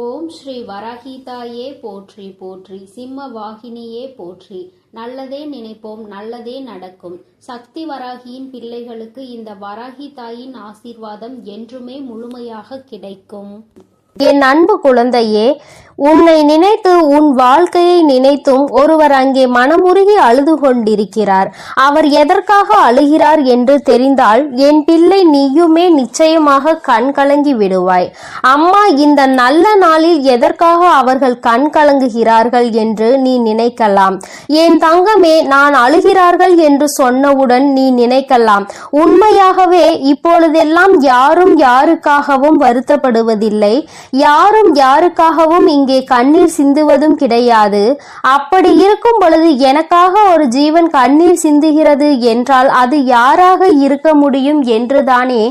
ஓம் ஸ்ரீ வராகிதாயே போற்றி போற்றி. சிம்ம வாகினியே போற்றி. நல்லதே நினைப்போம் நல்லதே நடக்கும். சக்தி வராகியின் பிள்ளைகளுக்கு இந்த வராகி தாயின் ஆசீர்வாதம் என்றுமே முழுமையாக கிடைக்கும். என் அன்பு குழந்தையே உன்னை நினைத்து உன் வாழ்க்கையை நினைத்தும் ஒருவர் அங்கே மனமுருகி அழுது கொண்டிருக்கிறார். அவர் எதற்காக அழுகிறார் என்று தெரிந்தால் என் பிள்ளை நீயுமே நிச்சயமாக கண் கலங்கி விடுவாய். அம்மா இந்த நல்ல நாளில் எதற்காக அவர்கள் கண் கலங்குகிறார்கள் என்று நீ நினைக்கலாம். என் தங்கமே நான் அழுகிறார்கள் என்று சொன்னவுடன் நீ நினைக்கலாம். உண்மையாகவே இப்பொழுதெல்லாம் யாரும் யாருக்காகவும் வருத்தப்படுவதில்லை. யாரும் யாருக்காகவும் இங்கே கண்ணீர் சிந்துவதும் கிடையாது. அப்படி இருக்கும் பொழுது எனக்காக ஒரு ஜீவன் கண்ணீர் சிந்துகிறது என்றால் அது யாராக இருக்க முடியும் என்றுதானே?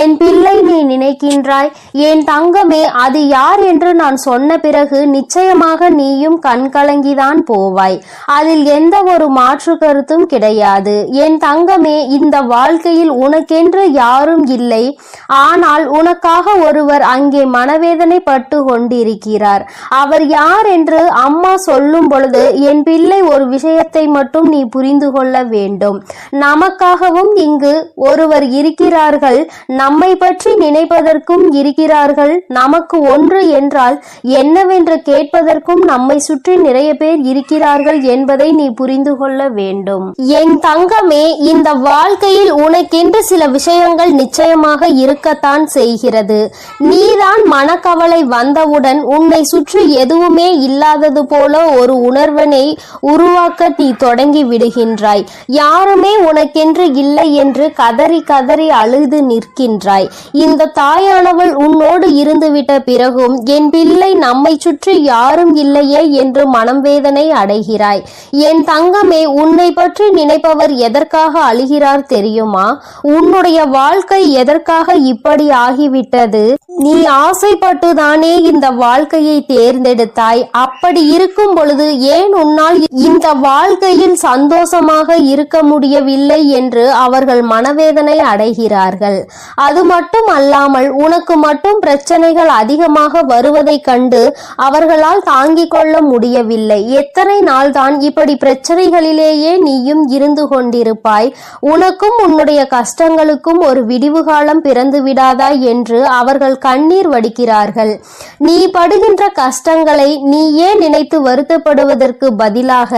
என் பிள்ளை நீ நினைக்கின்றாய். என் தங்கமே அது யார் என்று நான் சொன்ன பிறகு நிச்சயமாக நீயும் கண்கலங்கிதான் போவாய். அதில் எந்த ஒரு மாற்று கருத்தும் கிடையாது. என் தங்கமே இந்த வாழ்க்கையில் உனக்கென்று யாரும் இல்லை. ஆனால் உனக்காக ஒருவர் அங்கே மனவே வேதனைப்பட்டு கொண்டிருக்கிறார். அவர் யார் என்று அம்மா சொல்லும் பொழுது என் பிள்ளை ஒரு விஷயத்தை மட்டும் நீ புரிந்து கொள்ள வேண்டும். நமக்காகவும் இங்கு ஒருவர் இருக்கிறார்கள். நம்மை பற்றி நினைப்பதற்கும் இருக்கிறார்கள். நமக்கு ஒன்று என்றால் என்னவென்று கேட்பதற்கும் நம்மை சுற்றி நிறைய பேர் இருக்கிறார்கள் என்பதை நீ புரிந்து கொள்ள வேண்டும். என் தங்கமே இந்த வாழ்க்கையில் உனக்கென்று சில விஷயங்கள் நிச்சயமாக இருக்கத்தான் செய்கிறது. நீதான் மன மனக்கவலை வந்தவுடன் உன்னை சுற்றி எதுவுமே இல்லாதது போல ஒரு உணர்வனை உருவாக்க நீ தொடங்கி விடுகின்றாய். யாருமே உனக்கென்று இல்லை என்று கதறி கதறி அழுது நிற்கின்றாய். இந்த தாயானவள் உன்னோடு இருந்துவிட்ட பிறகும் என் பிள்ளை நம்மை சுற்றி யாரும் இல்லையே என்று மனம் வேதனை அடைகிறாய். என் தங்கமே உன்னை பற்றி நினைப்பவர் எதற்காக அழுகிறார் தெரியுமா? உன்னுடைய வாழ்க்கை எதற்காக இப்படி ஆகிவிட்டது? நீ ஆசைப்பட ஆசைப்பட்டுதானே இந்த வாழ்க்கையை தேர்ந்தெடுத்தாய். அப்படி இருக்கும் பொழுது ஏன் உன்னால் இந்த வாழ்க்கையில் சந்தோஷமாக இருக்க முடியவில்லை என்று அவர்கள் மனவேதனை அடைகிறார்கள். அது மட்டும் அல்லாமல் உனக்கு மட்டும் பிரச்சனைகள் அதிகமாக வருவதைக் கண்டு அவர்களால் தாங்கிக் கொள்ள முடியவில்லை. எத்தனை நாள்தான் இப்படி பிரச்சனைகளிலேயே நீயும் இருந்து கொண்டிருப்பாய். உனக்கும் உன்னுடைய கஷ்டங்களுக்கும் ஒரு விடிவு காலம் பிறந்து விடாதா என்று அவர்கள் கண்ணீர் வடிக்கிறார்கள் நீ படுகின்ற கஷ்டங்களை நீயே நினைத்து வருத்தப்படுவதற்கு பதிலாக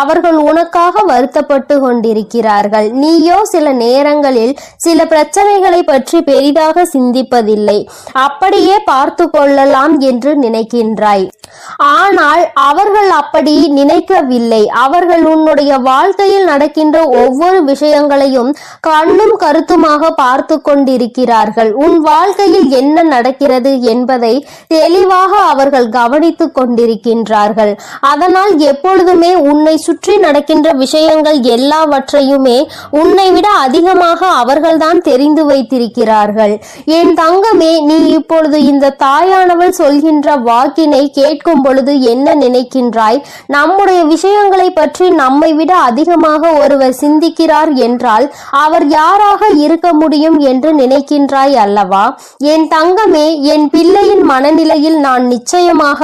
அவர்கள் உனக்காக வருத்தப்பட்டு கொண்டிருக்கிறார்கள். நீயோ சில நேரங்களில் சில பிரச்சனைகளை பற்றி பெரிதாக சிந்திப்பதில்லை. அப்படியே பார்த்து கொள்ளலாம் என்று நினைக்கின்றாய். ஆனால் அவர்கள் அப்படி நினைக்கவில்லை. அவர்கள் உன்னுடைய வாழ்க்கையில் நடக்கின்ற ஒவ்வொரு விஷயங்களையும் கண்ணும் கருத்துமாக பார்த்து கொண்டிருக்கிறார்கள். உன் வாழ்க்கையில் என்ன நடக்கிறது என்பதை தெளிவாக அவர்கள் கவனித்துக் கொண்டிருக்கின்றார்கள். அதனால் எப்பொழுதுமே உன்னை சுற்றி நடக்கின்ற விஷயங்கள் எல்லாவற்றையுமே உன்னை விட அதிகமாக அவர்கள்தான் தெரிந்து வைத்திருக்கிறார்கள். என் தங்கமே நீ இப்பொழுது இந்த தாயானவள் சொல்கின்ற வாக்கினை கேட்கும் பொழுது என்ன நினைக்கின்றாய்? நம்முடைய விஷயங்களை பற்றி நம்மை விட அதிகமாக ஒருவர் சிந்திக்கிறார் என்றால் அவர் யாராக இருக்க முடியும் என்று நினைக்கின்றாய் அல்லவா? என் தங்கமே என் பிள்ளை பிள்ளையின் மனநிலையில் நான் நிச்சயமாக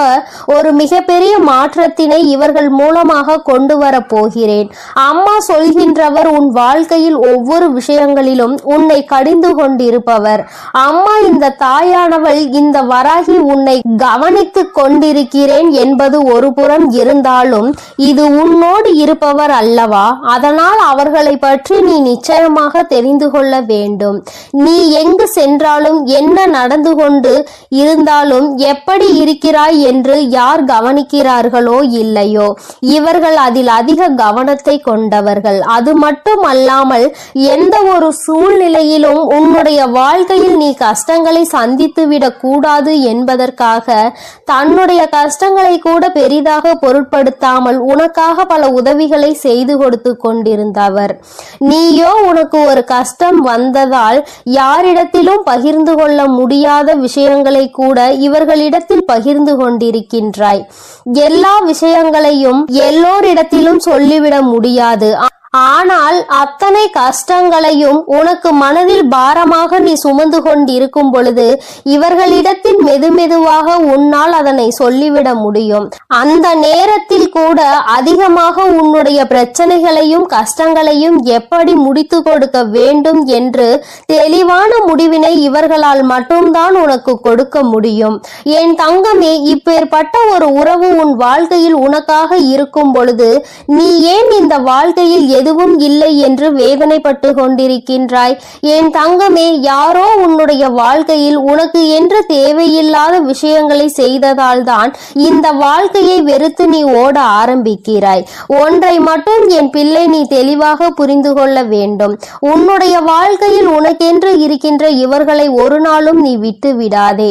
ஒரு மிகப்பெரிய மாற்றத்தினை இவர்கள் மூலமாக கொண்டு வர போகிறேன். அம்மா சொல்கின்றவர் உன் வாழ்க்கையில் ஒவ்வொரு விஷயங்களிலும் உன்னை கடிந்து கொண்டிருப்பவர். அம்மா இந்த தாயானவள் இந்த வராகி உன்னை கவனித்துக் கொண்டிருக்கிறேன் என்பது ஒரு புறம் இருந்தாலும் இது உன்னோடு இருப்பவர் அல்லவா? அதனால் அவர்களை பற்றி நீ நிச்சயமாக தெரிந்து கொள்ள வேண்டும். நீ எங்கு சென்றாலும் என்ன நடந்து கொண்டு இருந்தாலும் எப்படி இருக்கிறாய் என்று யார் கவனிக்கிறார்களோ இல்லையோ? இவர்கள் அதில் அதிக கவனத்தை கொண்டவர்கள். அது மட்டும் அல்லாமல் எந்த ஒரு சூழ்நிலையிலும் உன்னுடைய வாழ்க்கையில் நீ கஷ்டங்களை சந்தித்துவிடக் கூடாது என்பதற்காக தன்னுடைய கஷ்டங்களை கூட பெரிதாக பொருட்படுத்தாமல் உனக்காக பல உதவிகளை செய்து கொடுத்து கொண்டிருந்தவர். நீயோ உனக்கு ஒரு கஷ்டம் வந்ததால் யாரிடத்திலும் பகிர்ந்து கொள்ள முடியாத விஷயங்களை கூட இவர்களிடத்தில் பகிர்ந்து கொண்டிருக்கின்றாய். எல்லா விஷயங்களையும் எல்லோரிடத்திலும் சொல்லிவிட முடியாது. ஆனால் அத்தனை கஷ்டங்களையும் உனக்கு மனதில் பாரமாக நீ சுமந்து கொண்டிருக்கும் பொழுது இவர்களிடத்தில் மெதுமெதுவாக உன்னால் அதனை சொல்லிவிட முடியும். அந்த நேரத்தில் கூட அதிகமாக உன்னுடைய பிரச்சனைகளையும் கஷ்டங்களையும் எப்படி முடித்து கொடுக்க வேண்டும் என்று தெளிவான முடிவினை இவர்களால் மட்டும்தான் உனக்கு கொடுக்க முடியும். என் தங்கமே இப்பேற்பட்ட ஒரு உறவு உன் வாழ்க்கையில் உனக்காக இருக்கும் பொழுது நீ ஏன் இந்த வாழ்க்கையில் எதுவும் இல்லை என்று வேதனைப்பட்டு கொண்டிருக்கின்றாய். என் தங்கமே யாரோ உன்னுடைய வாழ்க்கையில் உனக்கு என்று தேவையில்லாத விஷயங்களை செய்ததால் தான் இந்த வாழ்க்கையை வெறுத்து நீ ஓட ஆரம்பிக்கிறாய். ஒன்றை மட்டும் என் பிள்ளை நீ தெளிவாக புரிந்து கொள்ள வேண்டும். உன்னுடைய வாழ்க்கையில் உனக்கென்று இருக்கின்ற இவர்களை ஒரு நாளும் நீ விட்டு விடாதே.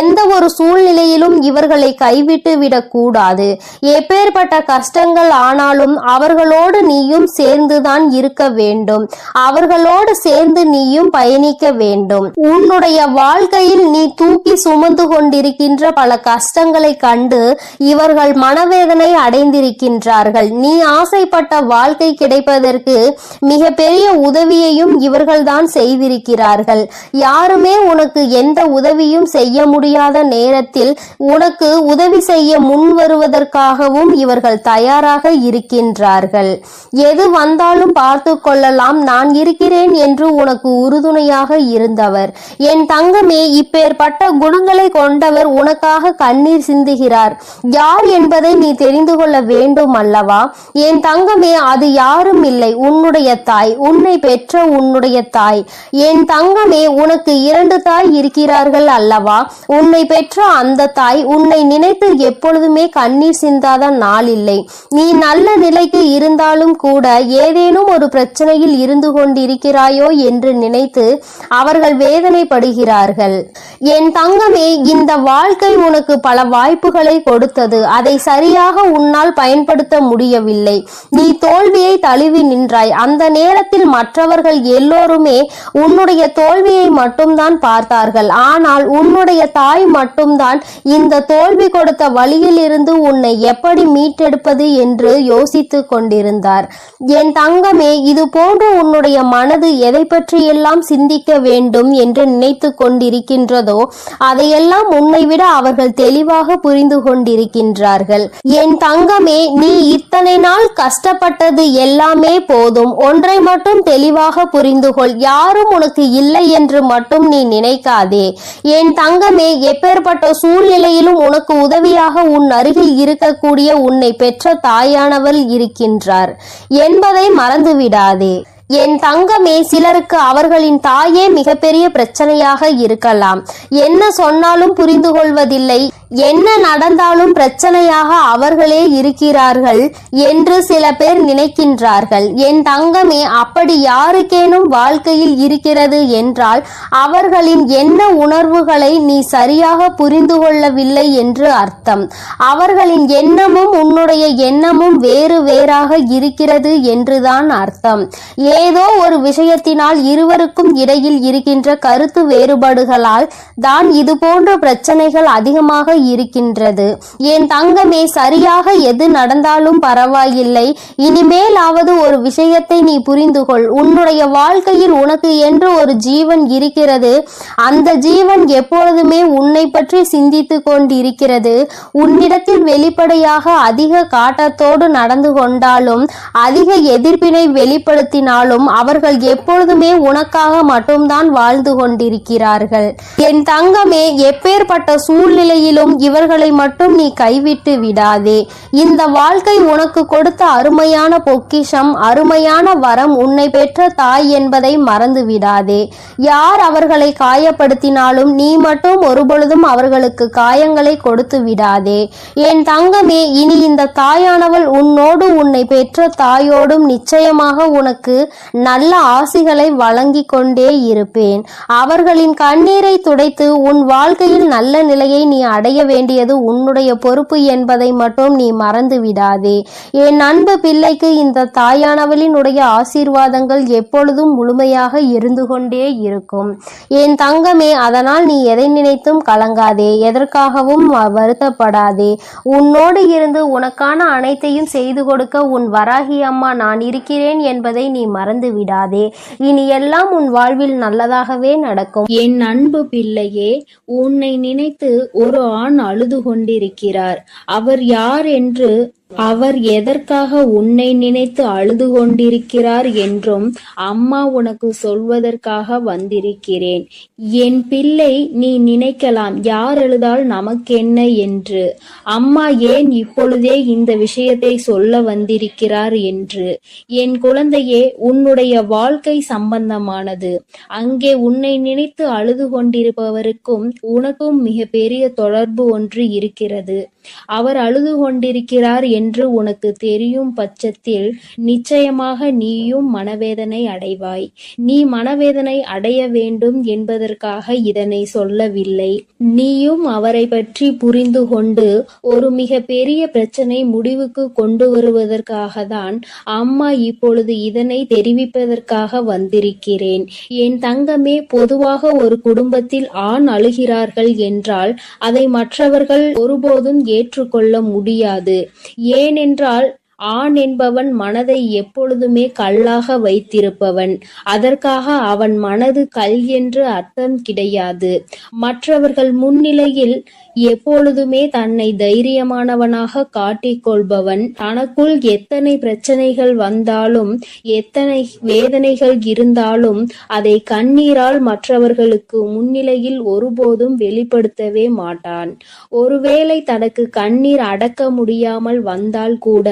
எந்த ஒரு சூழ்நிலையிலும் இவர்களை கைவிட்டு விடக்கூடாது எப்பேற்பட்ட கஷ்டங்கள் ஆனாலும் அவர்களோடு நீயும் சே சேர்ந்துதான் இருக்க வேண்டும். அவர்களோடு சேர்ந்து நீயும் பயணிக்க வேண்டும். உன்னுடைய வாழ்க்கையில் நீ தூக்கி சுமந்து கொண்டிருக்கின்ற பல கஷ்டங்களை கண்டு இவர்கள் மனவேதனை அடைந்திருக்கின்றார்கள். நீ ஆசைப்பட்ட வாழ்க்கை கிடைப்பதற்கு மிகப்பெரிய உதவியையும் இவர்கள்தான் செய்திருக்கிறார்கள். யாருமே உனக்கு எந்த உதவியும் செய்ய முடியாத நேரத்தில் உனக்கு உதவி செய்ய முன் வருவதற்காகவும் இவர்கள் தயாராக இருக்கின்றார்கள். எது வந்தாலும் பார்த்து கொள்ளலாம். நான் இருக்கிறேன் என்று உனக்கு உறுதுணையாக இருந்தவர். என் தங்கமே இப்பேற்பட்ட குணங்களை கொண்டவர் உனக்காக கண்ணீர் சிந்துகிறார். யார் என்பதை நீ தெரிந்து கொள்ள வேண்டும் அல்லவா? என் தங்கமே அது யாரும் இல்லை. உன்னுடைய தாய் உன்னை பெற்ற உன்னுடைய தாய். என் தங்கமே உனக்கு இரண்டு தாய் இருக்கிறார்கள் அல்லவா? உன்னை பெற்ற அந்த தாய் உன்னை நினைத்து எப்பொழுதுமே கண்ணீர் சிந்தாத நாள் இல்லை. நீ நல்ல நிலைக்கு இருந்தாலும் கூட ஏதேனும் ஒரு பிரச்சனையில் இருந்து கொண்டிருக்கிறாயோ என்று நினைத்து அவர்கள் வேதனைப்படுகிறார்கள். என் தங்கமே இந்த வாழ்க்கை உனக்கு பல வாய்ப்புகளை கொடுத்தது. அதை சரியாக உன்னால் பயன்படுத்த முடியவில்லை. நீ தோல்வியை தழுவி நின்றாய். அந்த நேரத்தில் மற்றவர்கள் எல்லோருமே உன்னுடைய தோல்வியை மட்டும்தான் பார்த்தார்கள். ஆனால் உன்னுடைய தாய் மட்டும்தான் இந்த தோல்வி கொடுத்த வழியில் இருந்து உன்னை எப்படி மீட்டெடுப்பது என்று யோசித்துக் கொண்டிருந்தார். என் தங்கமே இது போன்று உன்னுடைய மனது எதை பற்றியெல்லாம் சிந்திக்க வேண்டும் என்று நினைத்து கொண்டிருக்கின்றதோ அதையெல்லாம் உன்னை விட அவர்கள் தெளிவாக புரிந்து கொண்டிருக்கின்றார்கள். என் தங்கமே நீ இத்தனை நாள் கஷ்டப்பட்டது எல்லாமே போதும். ஒன்றை மட்டும் தெளிவாக புரிந்து கொள். யாரும் உனக்கு இல்லை என்று மட்டும் நீ நினைக்காதே. என் தங்கமே எப்பேற்பட்ட சூழ்நிலையிலும் உனக்கு உதவியாக உன் அருகில் இருக்கக்கூடிய உன்னை பெற்ற தாயானவள் இருக்கின்றார். என் என்பதை மறந்துவிடாதே. என் தங்கமே சிலருக்கு அவர்களின் தாயே மிகப்பெரிய பிரச்சனையாக இருக்கலாம். என்ன சொன்னாலும் புரிந்து கொள்வதில்லை. என்ன நடந்தாலும் பிரச்சனையாக அவர்களே இருக்கிறார்கள் என்று சில பேர் நினைக்கின்றார்கள். என் தங்கமே அப்படி யாருக்கேனும் வாழ்க்கையில் இருக்கிறது என்றால் அவர்களின் என்ன உணர்வுகளை நீ சரியாக புரிந்து கொள்ளவில்லை என்று அர்த்தம். அவர்களின் எண்ணமும் உன்னுடைய எண்ணமும் வேறு வேறாக இருக்கிறது என்றுதான் அர்த்தம். ஏதோ ஒரு விஷயத்தினால் இருவருக்கும் இடையில் இருக்கின்ற கருத்து வேறுபாடுகளால் தான் இது போன்ற பிரச்சனைகள் அதிகமாக இருக்கின்றது. என் தங்கமே சரியாக எது நடந்தாலும் பரவாயில்லை. இனிமேலாவது ஒரு விஷயத்தை நீ புரிந்து கொள் உன்னுடைய வாழ்க்கையில் உனக்கு என்று ஒரு ஜீவன் இருக்கிறது. அந்த ஜீவன் எப்பொழுதுமே உன்னை பற்றி சிந்தித்து கொண்டிருக்கிறது. உன்னிடத்தில் வெளிப்படையாக அதிக காட்டத்தோடு நடந்து கொண்டாலும் அதிக எதிர்ப்பினை வெளிப்படுத்தினாலும் அவர்கள் எப்பொழுதுமே உனக்காக மட்டும்தான் வாழ்ந்து கொண்டிருக்கிறார்கள். என் தங்கமே எப்பேற்பட்ட சூழ்நிலையிலும் இவர்களை மட்டும் நீ கைவிட்டு விடாதே. இந்த வாழ்க்கை உனக்கு கொடுத்த அருமையான பொக்கிஷம் அருமையான வரம் உன்னை பெற்ற தாய் என்பதை மறந்து விடாதே. யார் அவர்களை காயப்படுத்தினாலும் நீ மட்டும் ஒருபொழுதும் அவர்களுக்கு காயங்களை கொடுத்து விடாதே. என் தங்கமே இனி இந்த தாயானவள் உன்னோடு உன்னை பெற்ற தாயோடும் நிச்சயமாக உனக்கு நல்ல ஆசிகளை வழங்கிக் கொண்டே இருப்பேன். அவர்களின் கண்ணீரை துடைத்து உன் வாழ்க்கையில் நல்ல நிலையை நீ அடைய வேண்டியது உன்னுடைய பொறுப்பு என்பதை மட்டும் நீ மறந்து விடாதே. என் அன்பு பிள்ளைக்கு இந்த தாயானவளினுடைய ஆசீர்வாதங்கள் எப்பொழுதும் முழுமையாக இருந்து கொண்டே இருக்கும். என் தங்கமே அதனால் நீ எதை நினைத்தும் கலங்காதே. எதற்காகவும் வருத்தப்படாதே. உன்னோடு இருந்து உனக்கான அனைத்தையும் செய்து கொடுக்க உன் வராகி அம்மா நான் இருக்கிறேன் என்பதை நீ மறந்து விடாதே. இனி எல்லாம் உன் வாழ்வில் நல்லதாகவே நடக்கும். என் அன்பு பிள்ளையே உன்னை நினைத்து ஒரு ஆண் அழுது கொண்டிருக்கிறார். அவர் யார் என்று அவர் எதற்காக உன்னை நினைத்து அழுது கொண்டிருக்கிறார் என்றும் அம்மா உனக்கு சொல்வதற்காக வந்திருக்கிறேன். என் பிள்ளை நீ நினைக்கலாம் யார் எழுதால் நமக்கென்ன என்று. அம்மா ஏன் இப்பொழுதே இந்த விஷயத்தை சொல்ல வந்திருக்கிறார் என்று. என் குழந்தையே உன்னுடைய வாழ்க்கை சம்பந்தமானது. அங்கே உன்னை நினைத்து அழுது கொண்டிருப்பவருக்கும் உனக்கும் மிக பெரிய தொடர்பு ஒன்று இருக்கிறது. அவர் அழுது கொண்டிருக்கிறார் என்று உனக்கு தெரியும் பட்சத்தில் நிச்சயமாக நீயும் மனவேதனை அடைவாய். நீ மனவேதனை அடைய வேண்டும் என்பதற்காக இதனை சொல்லவில்லை. நீயும் அவரை பற்றி புரிந்து கொண்டு ஒரு மிக பெரிய பிரச்சனை முடிவுக்கு கொண்டு வருவதற்காக தான் அம்மா இப்பொழுது இதனை தெரிவிப்பதற்காக வந்திருக்கிறேன். என் தங்கமே பொதுவாக ஒரு குடும்பத்தில் ஆண் அழுகிறார்கள் என்றால் அதை மற்றவர்கள் ஒருபோதும் ஏற்றுக்கொள்ள முடியாது. ஏனென்றால் ஆண் என்பவன் மனதை எப்பொழுதுமே கல்லாக வைத்திருப்பவன். அதற்காக அவன் மனது கல் என்று அர்த்தம் கிடையாது. மற்றவர்கள் முன்னிலையில் எப்பொழுதுமே தன்னை தைரியமானவனாக காட்டிக்கொள்பவன். தனக்குள் எத்தனை பிரச்சனைகள் வந்தாலும் எத்தனை வேதனைகள் இருந்தாலும் அதை கண்ணீரால் மற்றவர்களுக்கு முன்னிலையில் ஒருபோதும் வெளிப்படுத்தவே மாட்டான். ஒருவேளை தனக்கு கண்ணீர் அடக்க முடியாமல் வந்தால் கூட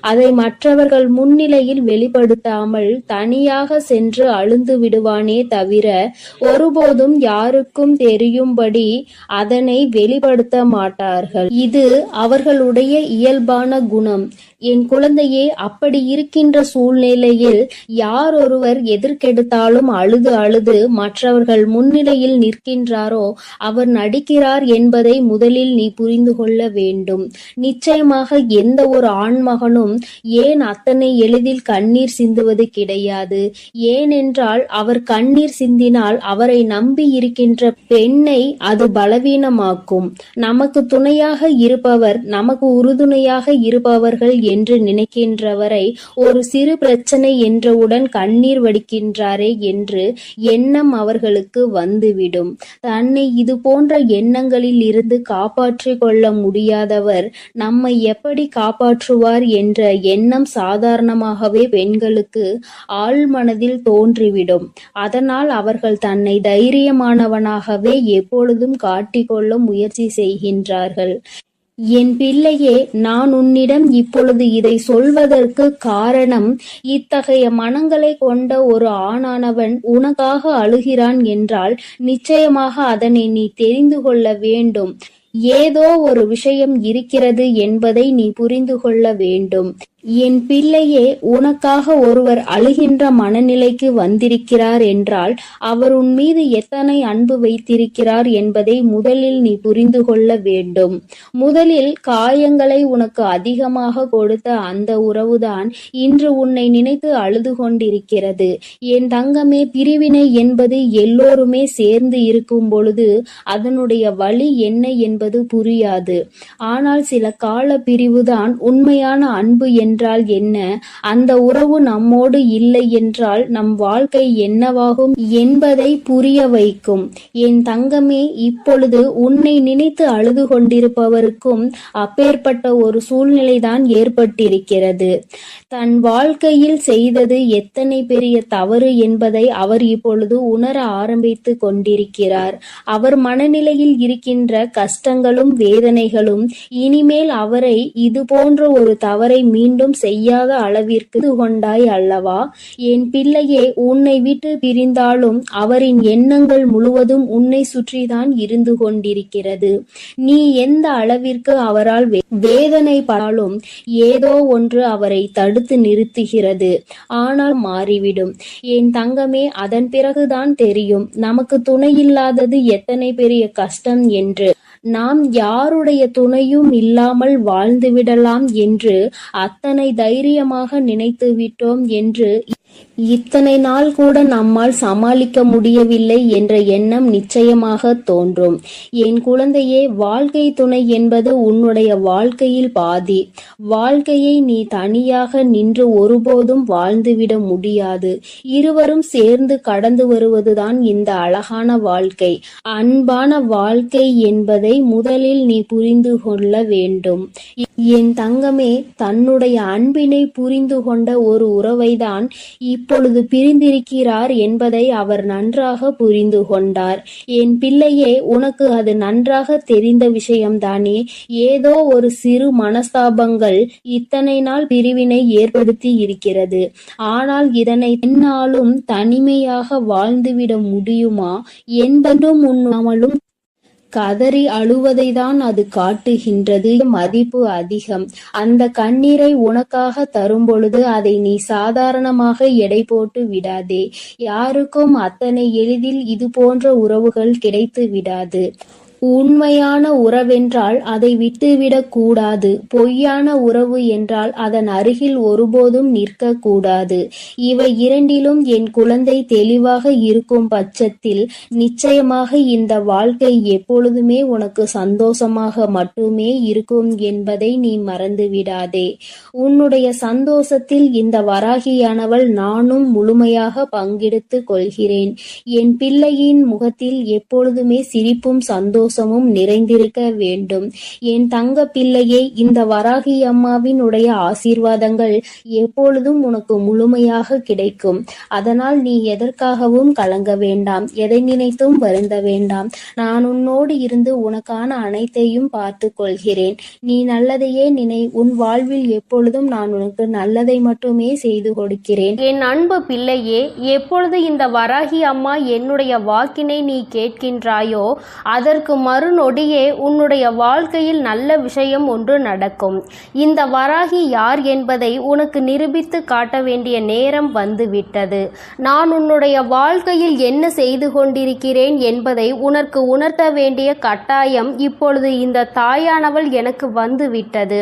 அதை மற்றவர்கள் முன்னிலையில் வெளிப்படுத்தாமல் தனியாக சென்று அழுந்து விடுவானே தவிர ஒருபோதும் யாருக்கும் தெரியும்படி அதனை வெளி வெளிப்படுத்த மாட்டார்கள் இது அவர்களுடைய இயல்பான குணம். என் குழந்தையே அப்படி இருக்கின்ற சூழ்நிலையில் யார் ஒருவர் எதற்கெடுத்தாலும் அழுது அழுது மற்றவர்கள் முன்னிலையில் நிற்கின்றாரோ அவர் நடிக்கிறார் என்பதை முதலில் நீ புரிந்து கொள்ள வேண்டும். நிச்சயமாக எந்த ஒரு ஆண்மகனும் ஏன் அத்தனை எளிதில் கண்ணீர் சிந்துவது கிடையாது? ஏனென்றால் அவர் கண்ணீர் சிந்தினால் அவரை நம்பி இருக்கின்ற பெண்ணை அது பலவீனமாக்கும். நமக்கு துணையாக இருப்பவர் நமக்கு உறுதுணையாக இருப்பவர்கள் என்று நினைக்கின்றவரை ஒரு சிறு பிரச்சனை என்றவுடன் கண்ணீர் வடிக்கின்றாரே என்று எண்ணம் அவர்களுக்கு வந்துவிடும். தன்னை இது போன்ற எண்ணங்களில் இருந்து காப்பாற்றிக் கொள்ள முடியாதவர் நம்மை எப்படி காப்பாற்றுவார் என்ற எண்ணம் சாதாரணமாகவே பெண்களுக்கு ஆள் மனதில் தோன்றிவிடும். அதனால் அவர்கள் தன்னை தைரியமானவனாகவே எப்பொழுதும் காட்டிக்கொள்ள முயற்சி செய்கின்றார்கள். என் பிள்ளையே நான் உன்னிடம் இப்பொழுது இதை சொல்வதற்கு காரணம் இத்தகைய மனங்களை கொண்ட ஒரு ஆணானவன் உனக்காக அழுகிறான் என்றால் நிச்சயமாக அதனை நீ தெரிந்து கொள்ள வேண்டும். ஏதோ ஒரு விஷயம் இருக்கிறது என்பதை நீ புரிந்து கொள்ள வேண்டும். என் பிள்ளையே உனக்காக ஒருவர் அழுகின்ற மனநிலைக்கு வந்திருக்கிறார் என்றால் அவர் உன் மீது எத்தனை அன்பு வைத்திருக்கிறார் என்பதை முதலில் நீ புரிந்து கொள்ள வேண்டும். முதலில் காயங்களை உனக்கு அதிகமாக கொடுத்த அந்த உறவுதான் இன்று உன்னை நினைத்து அழுது கொண்டிருக்கிறது. என் தங்கமே பிரிவினை என்பது எல்லோருமே சேர்ந்து இருக்கும் பொழுது அதனுடைய வழி என்ன என்பது புரியாது. ஆனால் சில கால பிரிவுதான் உண்மையான அன்பு என்றால் என்ன? அந்த உறவு நம்மோடு இல்லை என்றால் நம் வாழ்க்கை என்னவாகும் என்பதை புரிய வைக்கும். என் தங்கமே இப்பொழுது உன்னை நினைத்து அழுது கொண்டிருப்பவருக்கும் அப்பேற்பட்ட ஒரு சூழ்நிலைதான் ஏற்பட்டிருக்கிறது. தன் வாழ்க்கையில் செய்தது எத்தனை பெரிய தவறு என்பதை அவர் இப்பொழுது உணர ஆரம்பித்து கொண்டிருக்கிறார். அவர் மனநிலையில் இருக்கின்ற கஷ்ட கஷ்டங்களும் வேதனைகளும் இனிமேல் அவரை இது போன்ற ஒரு தவறை மீண்டும் செய்யாத அளவிற்கு கொண்டாய் அல்லவா? என் பிள்ளையே உன்னை விட்டு பிரிந்தாலும் அவரின் எண்ணங்கள் முழுவதும் உன்னை சுற்றிதான் இருந்து கொண்டிருக்கிறது. நீ எந்த அளவிற்கு அவரால் வே- வேதனைப்படாலும் ஏதோ ஒன்று அவரை தடுத்து நிறுத்துகிறது. ஆனால் மாறிவிடும். என் தங்கமே அதன் பிறகுதான் தெரியும். நமக்கு துணை இல்லாதது எத்தனை பெரிய கஷ்டம் என்று. நாம் யாருடைய துணையும் இல்லாமல் வாழ்ந்துவிடலாம் என்று அத்தனை தைரியமாக நினைத்து விட்டோம் என்று இத்தனை நாள் கூட நம்மால் சமாளிக்க முடியவில்லை என்ற எண்ணம் நிச்சயமாக தோன்றும். என் குழந்தையே வாழ்க்கை துணை என்பது உன்னுடைய வாழ்க்கையில் பாதி. வாழ்க்கையை நீ தனியாக நின்று ஒருபோதும் வாழ்ந்துவிட முடியாது. இருவரும் சேர்ந்து கடந்து வருவதுதான் இந்த அழகான வாழ்க்கை. அன்பான வாழ்க்கை என்பதை முதலில் நீ புரிந்து கொள்ள வேண்டும். என் தங்கமே தன்னுடைய அன்பினை புரிந்து கொண்ட ஒரு உறவைதான் இப்பொழுது பிரிந்திருக்கிறார் என்பதை அவர் நன்றாக புரிந்து கொண்டார். என் பிள்ளையே உனக்கு அது நன்றாக தெரிந்த விஷயம்தானே. ஏதோ ஒரு சிறு மனஸ்தாபங்கள் இத்தனை நாள் பிரிவினை ஏற்படுத்தி இருக்கிறது. ஆனால் இதனை என்னாலும் தனிமையாக வாழ்ந்துவிட முடியுமா? என்பதும் உண்ணாமலும் கதறி அழுவதைதான் அது காட்டுகின்றது. மதிப்பு அதிகம். அந்த கண்ணீரை உனக்காக தரும்பொழுது அதை நீ சாதாரணமாக எடை போட்டு விடாதே. யாருக்கும் அத்தனை எளிதில் இது போன்ற உறவுகள் கிடைத்து விடாது. உண்மையான உறவென்றால் அதை விட்டுவிடக் கூடாது. பொய்யான உறவு என்றால் அதன் அருகில் ஒருபோதும் நிற்க கூடாது இவை இரண்டிலும் என் குழந்தை தெளிவாக இருக்கும் பட்சத்தில் நிச்சயமாக இந்த வாழ்க்கை எப்பொழுதுமே உனக்கு சந்தோஷமாக மட்டுமே இருக்கும் என்பதை நீ மறந்து விடாதே உன்னுடைய சந்தோஷத்தில் இந்த வராகியானவள் நானும் முழுமையாக பங்கெடுத்துக் கொள்கிறேன். என் பிள்ளையின் முகத்தில் எப்பொழுதுமே சிரிப்பும் சந்தோஷம் சந்தோஷமும் நிறைந்திருக்க வேண்டும். என் தங்க பிள்ளையே இந்த வராகி அம்மாவின் உடைய ஆசீர்வாதங்கள் எப்பொழுதும் உனக்கு முழுமையாக கிடைக்கும். அதனால் நீ எதற்காகவும் கலங்க வேண்டாம். எதை நினைத்தும் வருந்த வேண்டாம். நான் உன்னோடு இருந்து உனக்கான அனைத்தையும் பார்த்து கொள்கிறேன். நீ நல்லதையே நினை உன் வாழ்வில் எப்பொழுதும் நான் உனக்கு நல்லதை மட்டுமே செய்து கொடுக்கிறேன். என் அன்பு பிள்ளையே எப்பொழுது இந்த வராகி அம்மா என்னுடைய வாக்கினை நீ கேட்கின்றாயோ அதற்கு மறுநொடியே உன்னுடைய வாழ்க்கையில் நல்ல விஷயம் ஒன்று நடக்கும். இந்த வராகி யார் என்பதை உனக்கு நிரூபித்து காட்ட வேண்டிய நேரம் வந்துவிட்டது. நான் உன்னுடைய வாழ்க்கையில் என்ன செய்து கொண்டிருக்கிறேன் என்பதை உனக்கு உணர்த்த வேண்டிய கட்டாயம் இப்பொழுது இந்த தாயானவள் எனக்கு வந்துவிட்டது.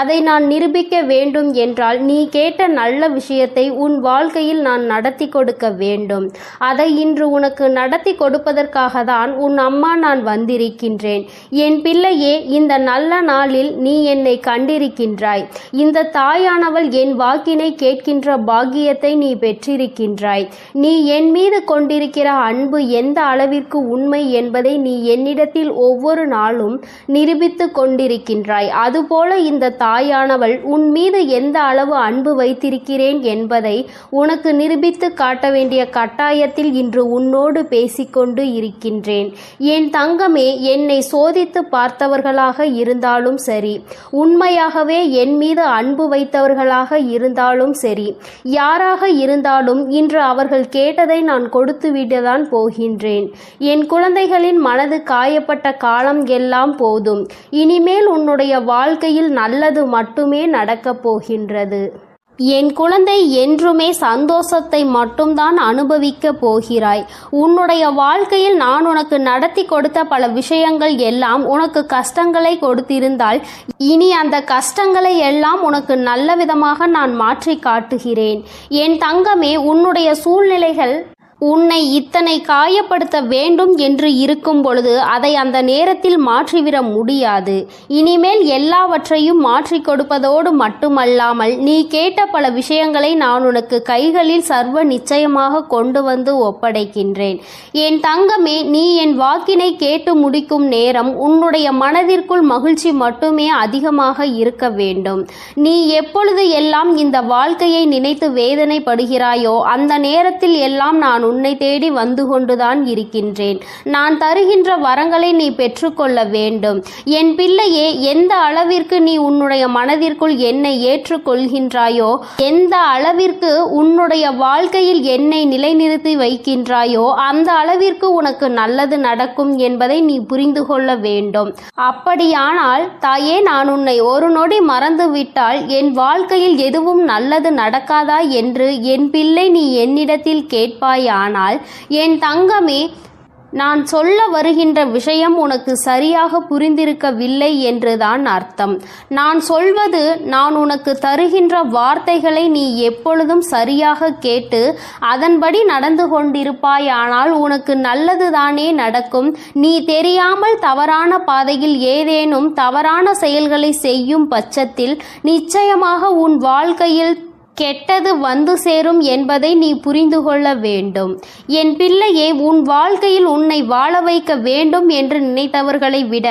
அதை நான் நிரூபிக்க வேண்டும் என்றால் நீ கேட்ட நல்ல விஷயத்தை உன் வாழ்க்கையில் நான் நடத்தி கொடுக்க வேண்டும். அதை இன்று உனக்கு நடத்தி கொடுப்பதற்காக தான் உன் அம்மா நான் கொண்டிருக்கின்றேன். என் பிள்ளையே இந்த நல்ல நாளில் நீ என்னை கண்டிருக்கின்றாய். இந்த தாயானவள் என் வாக்கினை கேட்கின்ற பாக்கியத்தை நீ பெற்றிருக்கின்றாய். நீ என் மீது கொண்டிருக்கிற அன்பு எந்த அளவிற்கு உண்மை என்பதை நீ என்னிடத்தில் ஒவ்வொரு நாளும் நிரூபித்து கொண்டிருக்கின்றாய். அதுபோல இந்த தாயானவள் உன் மீது எந்த அளவு அன்பு வைத்திருக்கிறேன் என்பதை உனக்கு நிரூபித்து காட்ட வேண்டிய கட்டாயத்தில் இன்று உன்னோடு பேசிக்கொண்டு இருக்கின்றேன். என் தங்கமே என்னை சோதித்து பார்த்தவர்களாக இருந்தாலும் சரி. உண்மையாகவே என் மீது அன்பு வைத்தவர்களாக இருந்தாலும் சரி. யாராக இருந்தாலும் இன்று அவர்கள் கேட்டதை நான் கொடுத்து விடதான் போகின்றேன். என் குழந்தைகளின் மனது காயப்பட்ட காலம் எல்லாம் போதும். இனிமேல் உன்னுடைய வாழ்க்கையில் நல்லது மட்டுமே நடக்கப் போகின்றது. என் குழந்தை என்றுமே சந்தோஷத்தை மட்டும்தான் அனுபவிக்கப் போகிறாய். உன்னுடைய வாழ்க்கையில் நான் உனக்கு நடத்தி கொடுத்த பல விஷயங்கள் எல்லாம் உனக்கு கஷ்டங்களை கொடுத்திருந்தால் இனி அந்த கஷ்டங்களை எல்லாம் உனக்கு நல்ல விதமாக நான் மாற்றி காட்டுகிறேன். என் தங்கமே உன்னுடைய சூழ்நிலைகள் உன்னை இத்தனை காயப்படுத்த வேண்டும் என்று இருக்கும் பொழுது அதை அந்த நேரத்தில் மாற்றிவிட முடியாது. இனிமேல் எல்லாவற்றையும் மாற்றிக் கொடுப்பதோடு மட்டுமல்லாமல் நீ கேட்ட பல விஷயங்களை நான் உனக்கு கைகளில் சர்வ நிச்சயமாக கொண்டு வந்து ஒப்படைக்கின்றேன். என் தங்கமே நீ என் வாக்கினை கேட்டு முடிக்கும் நேரம் உன்னுடைய மனதிற்குள் மகிழ்ச்சி மட்டுமே அதிகமாக இருக்க வேண்டும். நீ எப்பொழுது எல்லாம் இந்த வாழ்க்கையை நினைத்து வேதனைப்படுகிறாயோ அந்த நேரத்தில் எல்லாம் நான் உன்னை தேடி வந்து கொண்டுதான் இருக்கின்றேன். நான் தருகின்ற வரங்களை நீ பெற்றுக்கொள்ள வேண்டும். என் பிள்ளையே எந்த அளவிற்கு நீ உன்னுடைய மனதிற்குள் என்னை ஏற்றுக்கொள்கின்றாயோ எந்த அளவிற்கு உன்னுடைய வாழ்க்கையில் என்னை நிலைநிறுத்தி வைக்கின்றாயோ அந்த அளவிற்கு உனக்கு நல்லது நடக்கும் என்பதை நீ புரிந்து கொள்ள வேண்டும். அப்படியானால் தாயே நான் உன்னை ஒரு நொடி மறந்துவிட்டால் என் வாழ்க்கையில் எதுவும் நல்லது நடக்காதா என்று என் பிள்ளை நீ என்னிடத்தில் கேட்பாயா? ஆனால் என் தங்கமே நான் சொல்ல வருகின்ற விஷயம் உனக்கு சரியாக புரிந்திருக்கவில்லை என்றுதான் அர்த்தம். நான் சொல்வது நான் உனக்கு தருகின்ற வார்த்தைகளை நீ எப்பொழுதும் சரியாக கேட்டு அதன்படி நடந்து கொண்டிருப்பாயானால் உனக்கு நல்லதுதானே நடக்கும். நீ தெரியாமல் தவறான பாதையில் ஏதேனும் தவறான செயல்களை செய்யும் பட்சத்தில் நிச்சயமாக உன் வாழ்க்கையில் கெட்டது வந்து சேரும் என்பதை நீ புரிந்து கொள்ள வேண்டும். என் பிள்ளையே உன் வாழ்க்கையில் உன்னை வாழ வைக்க வேண்டும் என்று நினைத்தவர்களை விட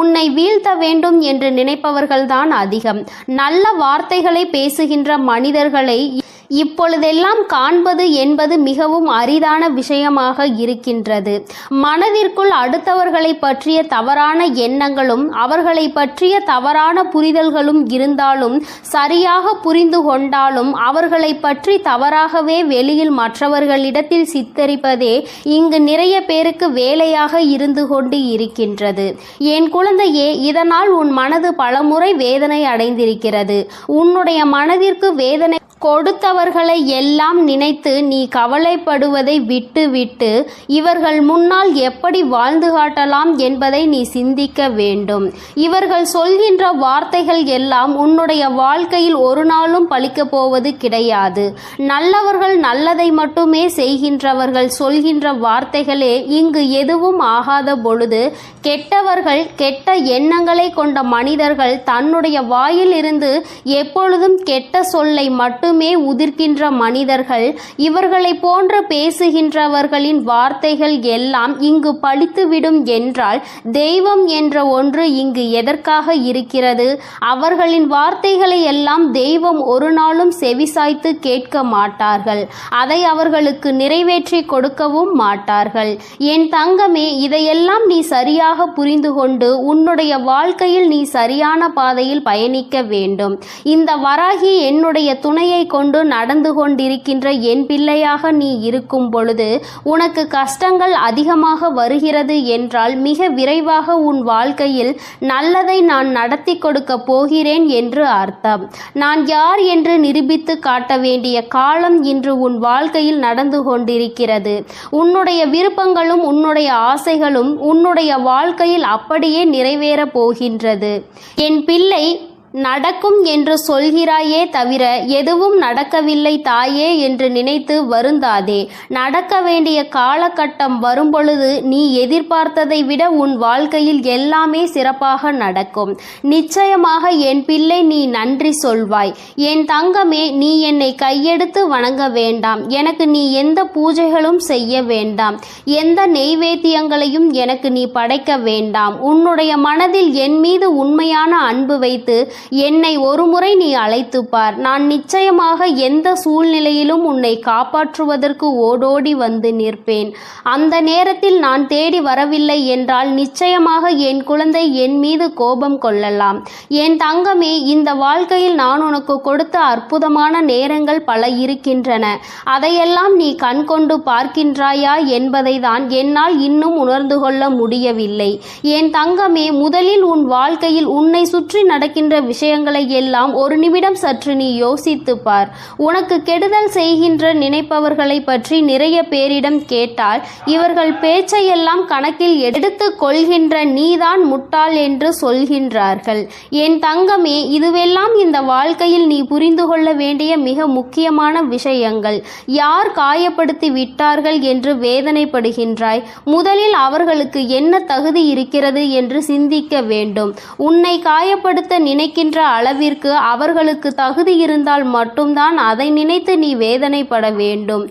உன்னை வீழ்த்த வேண்டும் என்று நினைப்பவர்கள்தான் அதிகம். நல்ல வார்த்தைகளை பேசுகின்ற மனிதர்களை இப்பொழுதெல்லாம் காண்பது என்பது மிகவும் அரிதான விஷயமாக இருக்கின்றது. மனதிற்குள் அடுத்தவர்களை பற்றிய தவறான எண்ணங்களும் அவர்களை பற்றிய தவறான புரிதல்களும் இருந்தாலும் சரியாக புரிந்து கொண்டாலும் அவர்களை பற்றி தவறாகவே வெளியில் மற்றவர்களிடத்தில் சித்தரிப்பதே இங்கு நிறைய பேருக்கு வேலையாக இருந்து கொண்டு இருக்கின்றது. என் குழந்தையே இதனால் உன் மனது பலமுறை வேதனை அடைந்திருக்கிறது. உன்னுடைய மனதிற்கு வேதனை கொடுத்தவர்களை எல்லாம் நினைத்து நீ கவலைப்படுவதை விட்டு விட்டு இவர்கள் முன்னால் எப்படி வாழ்ந்து காட்டலாம் என்பதை நீ சிந்திக்க வேண்டும். இவர்கள் சொல்கின்ற வார்த்தைகள் எல்லாம் உன்னுடைய வாழ்க்கையில் ஒரு நாளும் பழிக்கப் போவது கிடையாது. நல்லவர்கள் நல்லதை மட்டுமே செய்கின்றவர்கள் சொல்கின்ற வார்த்தைகளே இங்கு எதுவும் ஆகாத பொழுது கெட்டவர்கள் கெட்ட எண்ணங்களை கொண்ட மனிதர்கள் தன்னுடைய வாயிலிருந்து எப்பொழுதும் கெட்ட சொல்லை மட்டும் உதிர்க்கின்ற மனிதர்கள் இவர்களை போன்ற பேசுகின்றவர்களின் வார்த்தைகள் எல்லாம் இங்கு பழித்துவிடும் என்றால் தெய்வம் என்ற ஒன்று இங்கு எதற்காக இருக்கிறது? அவர்களின் வார்த்தைகளை எல்லாம் தெய்வம் ஒரு நாளும் செவிசாய்த்து கேட்க மாட்டார்கள். அதை அவர்களுக்கு நிறைவேற்றி கொடுக்கவும் மாட்டார்கள். என் தங்கமே இதையெல்லாம் நீ சரியாக புரிந்து கொண்டு உன்னுடைய வாழ்க்கையில் நீ சரியான பாதையில் பயணிக்க வேண்டும். இந்த வராகி என்னுடைய துணையை கொண்டு நடந்து கொண்டிருக்கின்ற என் பிள்ளையாக நீ இருக்கும் பொழுது உனக்கு கஷ்டங்கள் அதிகமாக வருகிறது என்றால் மிக விரைவாக உன் வாழ்க்கையில் நல்லதை நான் நடத்தி கொடுக்க போகிறேன் என்று அர்த்தம். நான் யார் என்று நிரூபித்து காட்ட வேண்டிய காலம் இன்று உன் வாழ்க்கையில் நடந்து கொண்டிருக்கிறது. உன்னுடைய விருப்பங்களும் உன்னுடைய ஆசைகளும் உன்னுடைய வாழ்க்கையில் அப்படியே நிறைவேறப் போகின்றது. என் பிள்ளை நடக்கும் என்று சொல்கிறாயே தவிர எதுவும் நடக்கவில்லை தாயே என்று நினைத்து வருந்தாதே. நடக்க வேண்டிய காலகட்டம் வரும்பொழுது நீ எதிர்பார்த்ததை விட உன் வாழ்க்கையில் எல்லாமே சிறப்பாக நடக்கும். நிச்சயமாக என் பிள்ளை நீ நன்றி சொல்வாய். என் தங்கமே நீ என்னை கையெடுத்து வணங்க வேண்டாம். எனக்கு நீ எந்த பூஜைகளும் செய்ய வேண்டாம். எந்த நெய்வேத்தியங்களையும் எனக்கு நீ படைக்க வேண்டாம். உன்னுடைய மனதில் என் மீது உண்மையான அன்பு வைத்து என்னை ஒருமுறை நீ அழைத்து பார். நான் நிச்சயமாக எந்த சூழ்நிலையிலும் உன்னை காப்பாற்றுவதற்கு ஓடோடி வந்து நிற்பேன். அந்த நேரத்தில் நான் தேடி வரவில்லை என்றால் நிச்சயமாக என் குழந்தை என் மீது கோபம் கொள்ளலாம். என் தங்கமே இந்த வாழ்க்கையில் நான் உனக்கு கொடுத்த அற்புதமான நேரங்கள் பல இருக்கின்றன. அதையெல்லாம் நீ கண்கொண்டு பார்க்கின்றாயா என்பதை தான் என்னால் இன்னும் உணர்ந்து கொள்ள முடியவில்லை. என் தங்கமே முதலில் உன் வாழ்க்கையில் உன்னை சுற்றி நடக்கின்ற விஷயங்களை எல்லாம் ஒரு நிமிடம் சற்று நீ யோசித்து பார் உனக்கு கெடுதல் செய்கின்ற நினைப்பவர்களை பற்றி நிறைய பேரிடம் கேட்டால் இவர்கள் பேச்சையெல்லாம் கணக்கில் எடுத்து கொள்கின்ற நீதான் முட்டாள் என்று சொல்கின்றார்கள். என் தங்கமே இதுவெல்லாம் இந்த வாழ்க்கையில் நீ புரிந்து கொள்ள வேண்டிய மிக முக்கியமான விஷயங்கள். யார் காயப்படுத்தி விட்டார்கள் என்று வேதனைப்படுகின்றாய். முதலில் அவர்களுக்கு என்ன தகுதி இருக்கிறது என்று சிந்திக்க வேண்டும். உன்னை காயப்படுத்த நினைக்கின்ற அளவிற்கு அவர்களுக்கு தகுதி இருந்தால் மட்டும்தான் அதை நினைத்து நீ வேதனைப்பட வேண்டும்.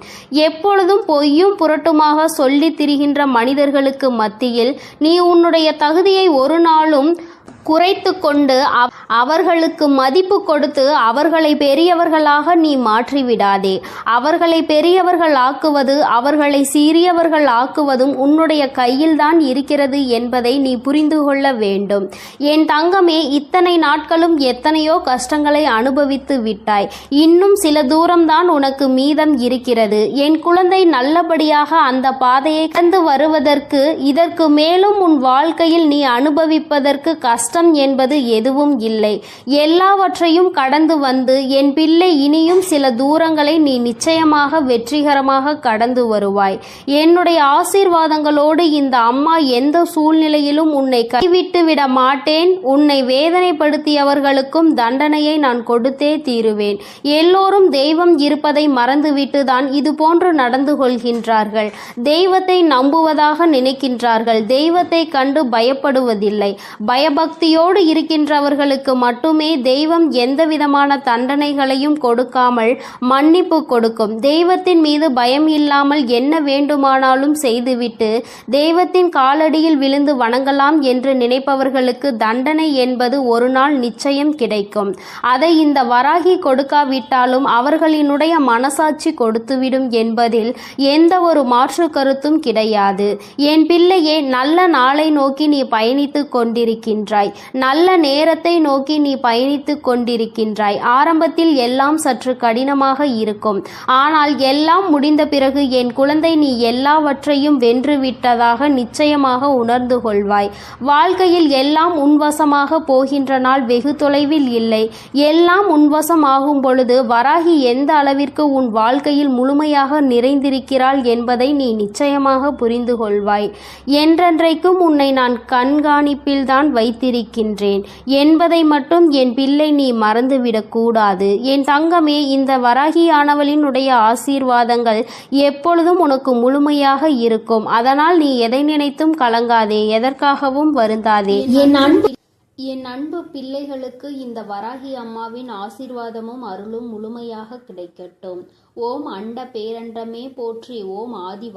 எப்பொழுதும் பொய்யும் புரட்டுமாக சொல்லி திரிகின்ற மனிதர்களுக்கு மத்தியில் நீ உன்னுடைய தகுதியை ஒரு நாளும் குறைத்து கொண்டு அவர்களுக்கு மதிப்பு கொடுத்து அவர்களை பெரியவர்களாக நீ மாற்றிவிடாதே. அவர்களை பெரியவர்கள் ஆக்குவது அவர்களை சிறியவர்கள் ஆக்குவதும் உன்னுடைய கையில்தான் இருக்கிறது என்பதை நீ புரிந்து கொள்ள வேண்டும். என் தங்கமே இத்தனை நாட்களும் எத்தனையோ கஷ்டங்களை அனுபவித்து விட்டாய். இன்னும் சில தூரம்தான் உனக்கு மீதம் இருக்கிறது. என் குழந்தை நல்லபடியாக அந்த பாதையை கடந்து வருவதற்கு இதற்கு மேலும் உன் வாழ்க்கையில் நீ அனுபவிப்பதற்கு கஷ்டம் என்பது எதுவும் இல்லை. இல்லை. எல்லாவற்றையும் கடந்து வந்து என் பிள்ளை இனியும் சில தூரங்களை நீ நிச்சயமாக வெற்றிகரமாக கடந்து வருவாய். என்னுடைய ஆசீர்வாதங்களோடு இந்த அம்மா எந்த சூழ்நிலையிலும் உன்னை கைவிட்டு விட மாட்டேன். உன்னை வேதனைப்படுத்தியவர்களுக்கும் தண்டனையை நான் கொடுத்தே தீருவேன். எல்லோரும் தெய்வம் இருப்பதை மறந்துவிட்டு தான் நடந்து கொள்கின்றார்கள். தெய்வத்தை நம்புவதாக நினைக்கின்றார்கள். தெய்வத்தை கண்டு பயப்படுவதில்லை. பயபக்தியோடு இருக்கின்றவர்களுக்கு மட்டுமே தெய்வம் எந்த விதமான தண்டனைகளையும் கொடுக்காமல் மன்னிப்பு கொடுக்கும். தெய்வத்தின் மீது பயம் இல்லாமல் என்ன வேண்டுமானாலும் செய்துவிட்டு தெய்வத்தின் காலடியில் விழுந்து வணங்கலாம் என்று நினைப்பவர்களுக்கு தண்டனை என்பது ஒரு நாள் நிச்சயம் கிடைக்கும். அதை இந்த வராகி கொடுக்காவிட்டாலும் அவர்களினுடைய மனசாட்சி கொடுத்துவிடும் என்பதில் எந்த ஒரு மாற்று கருத்தும் கிடையாது. என் பிள்ளையே நல்ல நாளை நோக்கி நீ பயணித்துக் கொண்டிருக்கின்றாய். நல்ல நேரத்தை நோக்கி நீ பயணித்துக் கொண்டிருக்கின்றாய். ஆரம்பத்தில் எல்லாம் சற்று கடினமாக இருக்கும். ஆனால் எல்லாம் முடிந்த பிறகு என் குழந்தை நீ எல்லாவற்றையும் வென்று விட்டதாக நிச்சயமாக உணர்ந்து கொள்வாய். வாழ்க்கையில் எல்லாம் உன்வசமாக போகின்ற நாள் வெகு தொலைவில் இல்லை. எல்லாம் உன்வசமாகும் பொழுது வராகி எந்த அளவிற்கு உன் வாழ்க்கையில் முழுமையாக நிறைந்திருக்கிறாள் என்பதை நீ நிச்சயமாக புரிந்து கொள்வாய். என்றென்றைக்கும் உன்னை நான் கண்காணிப்பில்தான் வைத்திருக்கின்றேன். என்பதை மட்டும் என் பிள்ளை நீ மறந்துவிடக் கூடாது. என் தங்கமே இந்த வராகியானவளினுடைய ஆசீர்வாதங்கள் எப்பொழுதும் உனக்கு முழுமையாக இருக்கும். அதனால் நீ எதை நினைத்தும் கலங்காதே எதற்காகவும் வருந்தாதே. என் அன்பு என் அன்பு பிள்ளைகளுக்கு இந்த வராகி அம்மாவின் ஆசீர்வாதமும் அருளும் முழுமையாக கிடைக்கட்டும். ஓம் அண்ட பேரண்டமே போற்றி ஓம் ஆதி